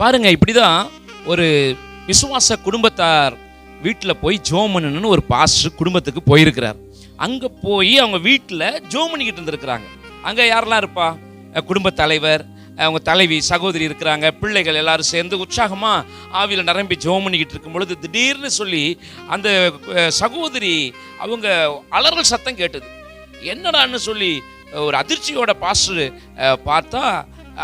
பாருங்க இப்படிதான் ஒரு விசுவாச குடும்பத்தார் வீட்டில் போய் ஜோம் ஒரு பாஸ்டர் குடும்பத்துக்கு போயிருக்கிறார். அங்கே போய் அவங்க வீட்டில் ஜோம் பண்ணிக்கிட்டு இருந்திருக்கிறாங்க. அங்கே யாரெல்லாம் இருப்பா? குடும்ப தலைவர் அவங்க தலைவி சகோதரி இருக்கிறாங்க பிள்ளைகள் எல்லாரும் சேர்ந்து உற்சாகமாக ஆவியில் நிரம்பி ஜோம் பண்ணிக்கிட்டு இருக்கும் பொழுது திடீர்னு சொல்லி அந்த சகோதரி அவங்க அலறல் சத்தம் கேட்டது. என்னடான்னு சொல்லி ஒரு அதிர்ச்சியோட பாஸ்டர் பார்த்தா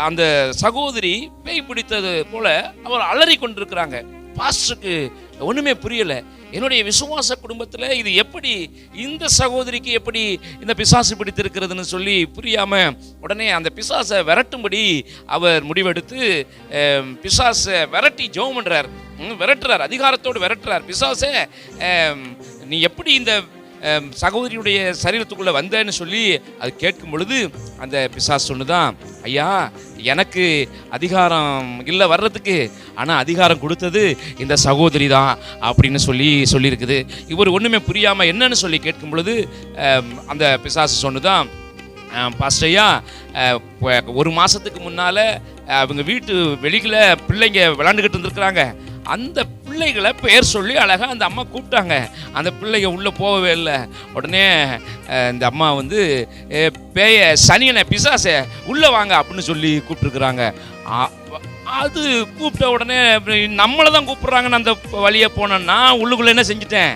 அந்த சகோதரி பேய் பிடித்தது போல அவர் அலறி கொண்டிருக்கிறாங்க. பாஸ்டருக்கு ஒன்றுமே புரியலை. என்னுடைய விசுவாச குடும்பத்தில் இது எப்படி இந்த சகோதரிக்கு எப்படி இந்த பிசாசு பிடித்திருக்கிறதுன்னு சொல்லி புரியாமல் உடனே அந்த பிசாசை விரட்டும்படி அவர் முடிவெடுத்து பிசாசை விரட்டி ஜோம் பண்ணுறார் ம், விரட்டுறார் அதிகாரத்தோடு விரட்டுறார். பிசாசை நீ எப்படி இந்த சகோதரியுடைய சரீரத்துக்குள்ளே வந்தேன்னு சொல்லி அது கேட்கும் பொழுது அந்த பிசாஸ் சொன்னுதான் ஐயா எனக்கு அதிகாரம் இல்லை வர்றதுக்கு ஆனால் அதிகாரம் கொடுத்தது இந்த சகோதரி தான் அப்படின்னு சொல்லி சொல்லியிருக்குது. இவர் ஒன்றுமே புரியாமல் என்னன்னு சொல்லி கேட்கும் பொழுது அந்த பிசாசு சொன்னுதான் பாஸ்டையா ஒரு மாதத்துக்கு முன்னால் அவங்க வீட்டு வெளியில் பிள்ளைங்க விளாண்டுக்கிட்டு இருந்திருக்கிறாங்க. அந்த பிள்ளைகளை பெயர் சொல்லி அழகாக அந்த அம்மா கூப்பிட்டாங்க. அந்த பிள்ளைங்க உள்ளே போகவே இல்லை. உடனே இந்த அம்மா வந்து பேய சனியனை பிசாச உள்ளே வாங்க அப்படின்னு சொல்லி கூப்பிட்டுருக்குறாங்க. அது கூப்பிட்ட உடனே நம்மளை தான் கூப்பிட்றாங்கன்னு அந்த வழியை போனேன். நான் உள்ளுக்குள்ளே என்ன செஞ்சிட்டேன்?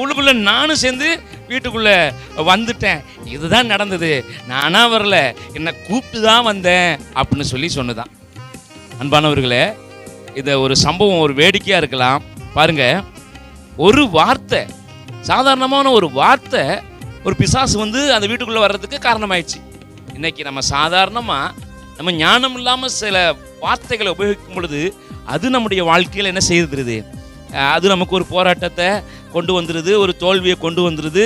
உள்ளுக்குள்ளே நானும் சேர்ந்து வீட்டுக்குள்ளே வந்துட்டேன். இதுதான் நடந்தது. நானாக வரல. என்னை கூப்பிட்டு தான் வந்தேன் அப்படின்னு சொல்லி சொன்னதான். அன்பானவர்களே இதை ஒரு சம்பவம் ஒரு வேடிக்கையாக இருக்கலாம். பாருங்க. ஒரு வார்த்தை சாதாரணமான ஒரு வார்த்தை ஒரு பிசாசு வந்து அந்த வீட்டுக்குள்ளே வர்றதுக்கு காரணமாயிடுச்சு. இன்னைக்கு நம்ம சாதாரணமாக நம்ம ஞானம் இல்லாமல் சில வார்த்தைகளை உபயோகிக்கும் பொழுது அது நம்முடைய வாழ்க்கையில் என்ன செய்திருது அது நமக்கு ஒரு போராட்டத்தை கொண்டு வந்துடுது ஒரு தோல்வியை கொண்டு வந்துடுது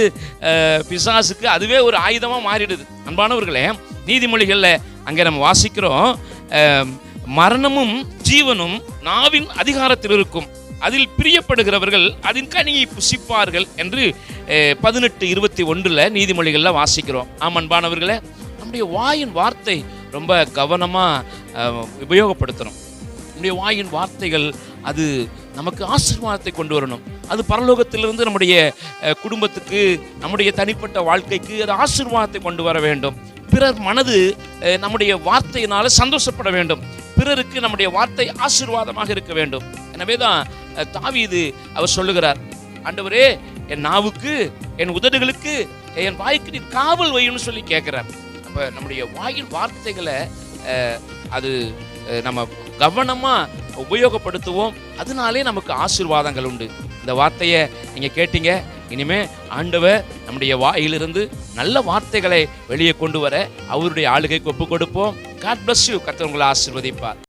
பிசாசுக்கு அதுவே ஒரு ஆயுதமாக மாறிடுது. அன்பானவர்களே நீதிமொழிகளில் அங்கே நம்ம வாசிக்கிறோம். மரணமும் ஜீவனும் நாவின் அதிகாரத்தில் இருக்கும். அதில் பிரியப்படுகிறவர்கள் அதன் கனியை புசிப்பார்கள் என்று பதினெட்டு இருபத்தி ஒன்றில் நீதிமொழிகளில் வாசிக்கிறோம். ஆம் அன்பானவர்களே நம்முடைய வாயின் வார்த்தை ரொம்ப கவனமாக உபயோகப்படுத்தணும். நம்முடைய வாயின் வார்த்தைகள் அது நமக்கு ஆசீர்வாதத்தை கொண்டு வரணும். அது பரலோகத்திலிருந்து நம்முடைய குடும்பத்துக்கு நம்முடைய தனிப்பட்ட வாழ்க்கைக்கு அது ஆசீர்வாதத்தை கொண்டு வர வேண்டும். பிறர் மனது நம்முடைய வார்த்தையினால் சந்தோஷப்பட வேண்டும். பிறருக்கு நம்முடைய வார்த்தை ஆசீர்வாதமாக இருக்க வேண்டும். எனவே தான் அஹ், தாவீது அவர் சொல்லுகிறார் ஆண்டவரே என் நாவுக்கு என் உதடுகளுக்கு என் வாய்க்கு நீ காவல் வையும்னு சொல்லி கேட்குறார். அப்போ நம்முடைய வாயின் வார்த்தைகளை அது நம்ம கவனமாக உபயோகப்படுத்துவோம். அதனாலே நமக்கு ஆசீர்வாதங்கள் உண்டு. இந்த வார்த்தையை நீங்கள் கேட்டீங்க இனிமே ஆண்டவர் நம்முடைய வாயிலிருந்து நல்ல வார்த்தைகளை வெளியே கொண்டு வர அவருடைய ஆளுகைக்கு ஒப்பு கொடுப்போம். காட் பிளஸ் யூ கர்த்தர் உங்களை ஆசிர்வதிப்பார்.